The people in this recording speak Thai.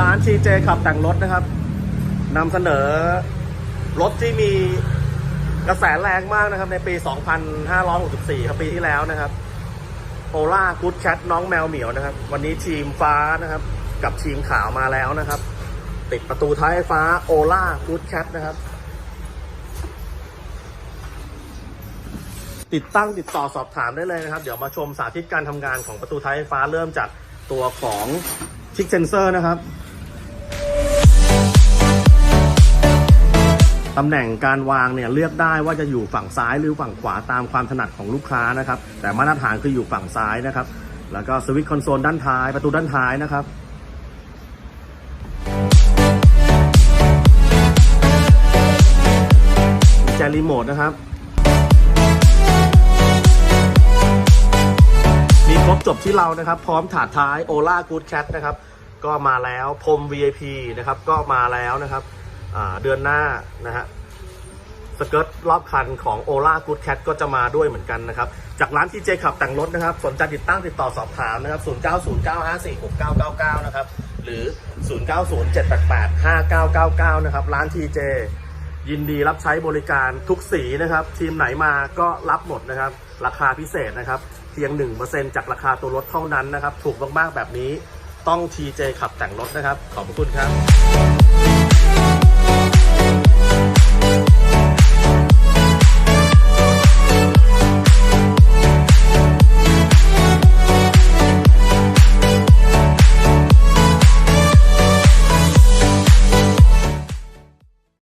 ร้าน TJ ขับแต่งรถนะครับนำเสนอรถที่มีกระแสแรงมากนะครับ ในปี 2564 ครับปีที่แล้วนะครับโอล่ากูดแคทน้องแมวเหมียวนะครับ วันนี้ทีมฟ้านะครับ กับทีมขาวมาแล้วนะครับ ติดประตูท้ายฟ้าโอล่ากูดแคทนะครับ ติดตั้งติดต่อสอบถามได้เลยนะครับ เดี๋ยวมาชมสาธิตการทำงานของประตูท้ายฟฟ้าเริ่มจากตัวของชิคเซนเซอร์นะครับ ตำแหน่งการวางเนี่ยเลือกได้ว่าจะอยู่ฝั่งซ้ายหรือฝั่งขวาตามความถนัดของลูกค้านะครับ แต่มาตรฐานคืออยู่ฝั่งซ้ายนะครับ แล้วก็สวิตช์คอนโซลด้านท้ายประตูด้านท้ายนะครับแจรีโมทนะครับ มีครบจบที่เรานะครับ พร้อมถาดท้าย Ola Good Cat นะครับ ก็มาแล้วพรม VIP นะครับ ก็มาแล้วนะครับ เดือนหน้านะฮะสเกิร์ตรอบคันของ Ola Good Cat ก็จะมาด้วยเหมือนกันนะครับ จากร้านที่เจขับแต่งรถนะครับ สนใจติดตั้งติดต่อสอบถามนะครับ 0909546999 นะครับ หรือ 0907885999 นะครับ ร้านทีเจยินดีรับใช้บริการทุกสีนะครับ ทีมไหนมาก็รับหมดนะครับ ราคาพิเศษนะครับ เพียง 1%จากราคาตัวรถเท่านั้นนะครับ ถูกมาก ๆ แบบนี้ต้อง TJ ขับแต่งรถนะครับ ขอบคุณครับ Thank you.